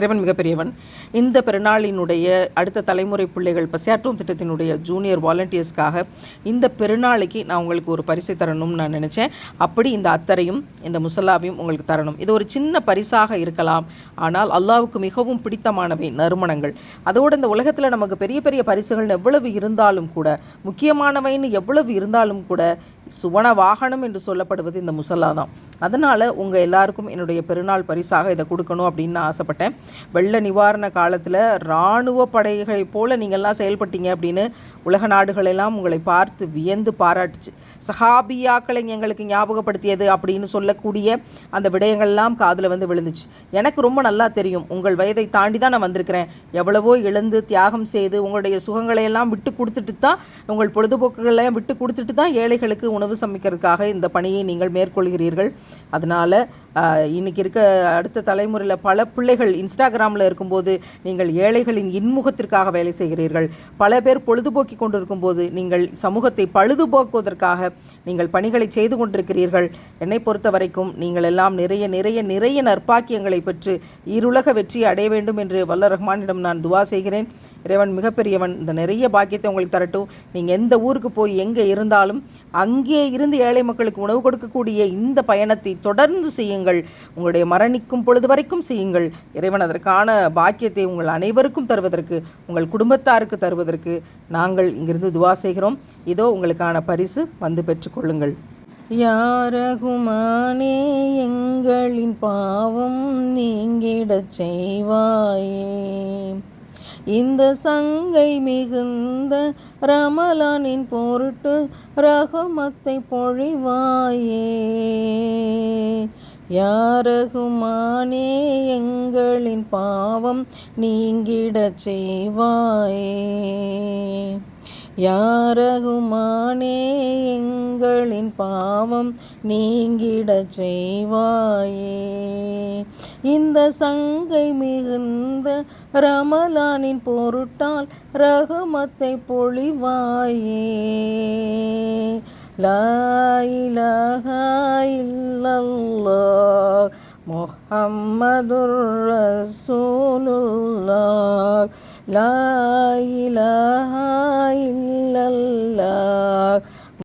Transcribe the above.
இறைவன் மிகப்பெரியவன். இந்த பெருநாளினுடைய அடுத்த தலைமுறை பிள்ளைகள் பசியாற்றும் திட்டத்தினுடைய ஜூனியர் வாலண்டியர்ஸ்க்காக இந்த பெருநாளைக்கு நான் உங்களுக்கு ஒரு பரிசை தரணும்னு நான் நினச்சேன். அப்படி இந்த அத்தரையும் இந்த முசல்லாவையும் உங்களுக்கு தரணும். இது ஒரு சின்ன பரிசாக இருக்கலாம். ஆனால் அல்லாவுக்கு மிகவும் பிடித்தமானவை நறுமணங்கள். அதோடு இந்த உலகத்தில் நமக்கு பெரிய பெரிய பரிசுகள் எவ்வளவு இருந்தாலும் கூட முக்கியமானவைன்னு எவ்வளவு இருந்தாலும் கூட சுவன வாகனம் என்று சொல்லப்படுவது இந்த முசல்லா தான். அதனால் உங்கள் எல்லாருக்கும் என்னுடைய பெருநாள் பரிசாக இதை கொடுக்கணும் அப்படின்னு நான் ஆசைப்பட்டேன். வெள்ள நிவாரண காலத்தில் இராணுவ படைகளை போல் நீங்கள்லாம் செயல்பட்டீங்க அப்படின்னு உலக நாடுகளெல்லாம் உங்களை பார்த்து வியந்து பாராட்டுச்சு. சஹாபியாக்களை எங்களுக்கு ஞாபகப்படுத்தியது அப்படின்னு சொல்லக்கூடிய அந்த விடயங்கள்லாம் காதில் வந்து விழுந்துச்சு. எனக்கு ரொம்ப நல்லா தெரியும். உங்கள் வயதை தாண்டி தான் நான் வந்திருக்கிறேன். எவ்வளவோ இழந்து தியாகம் செய்து உங்களுடைய சுகங்களை எல்லாம் விட்டு கொடுத்துட்டு தான் உங்கள் பொழுதுபோக்குகளையும் விட்டு கொடுத்துட்டு தான் ஏழைகளுக்கு உணவு சமைக்கிறதுக்காக இந்த பணியை நீங்கள் மேற்கொள்கிறீர்கள். அதனால் இன்றைக்கி இருக்க அடுத்த தலைமுறையில் பல பிள்ளைகள் இன்ஸ்டாகிராமில் இருக்கும்போது நீங்கள் ஏழைகளின் இன்முகத்திற்காக வேலை செய்கிறீர்கள். பல பேர் பொழுதுபோக்கி கொண்டிருக்கும் போது நீங்கள் சமூகத்தை பழுதுபோக்குவதற்காக நீங்கள் பணிகளை செய்து கொண்டிருக்கிறீர்கள். என்னை பொறுத்த வரைக்கும் நீங்கள் எல்லாம் நிறைய நிறைய நிறைய நற்பாக்கியங்களை பெற்று இருளக வெற்றி அடைய வேண்டும் என்று வல்ல ரஹ்மானிடம் நான் துவா செய்கிறேன். இறைவன் மிகப்பெரியவன். இந்த நிறைய பாக்கியத்தை உங்களுக்கு தரட்டும். நீங்கள் எந்த ஊருக்கு போய் எங்கே இருந்தாலும் அங்கே இருந்து ஏழை மக்களுக்கு உணவு கொடுக்கக்கூடிய இந்த பயணத்தை தொடர்ந்து செய்யுங்கள். உங்களுடைய மரணிக்கும் பொழுது வரைக்கும் செய்யுங்கள். இறைவன் அதற்கான பாக்கியத்தை உங்கள் அனைவருக்கும் தருவதற்கு உங்கள் குடும்பத்தாருக்கு தருவதற்கு நாங்கள் இங்கிருந்து துவா செய்கிறோம். இதோ உங்களுக்கான பரிசு வந்து பெற்றுக்கொள்ளுங்கள் யாரகுமானே எங்களின் பாவம் நீங்கிடச் செய்வாயே. இந்த சங்கை மிகுந்த ரமலானின் பொருட்டு ரகுமத்தை பொழிவாயே. யாரகுமானே எங்களின் பாவம் நீங்கிடச் செய்வாயே. யாரகுமானே எங்களின் பாவம் நீங்கிடச் செய்வாயே. இந்த சங்கை மிகுந்த ரமலானின் பொருட்டால் ரகுமத்தை பொழிவாயே. லாயிலஹா இல்லல்லாஹ் முஹம்மதுர் ரசூலுல்லாஹ். லா இல்லல்லாஹ்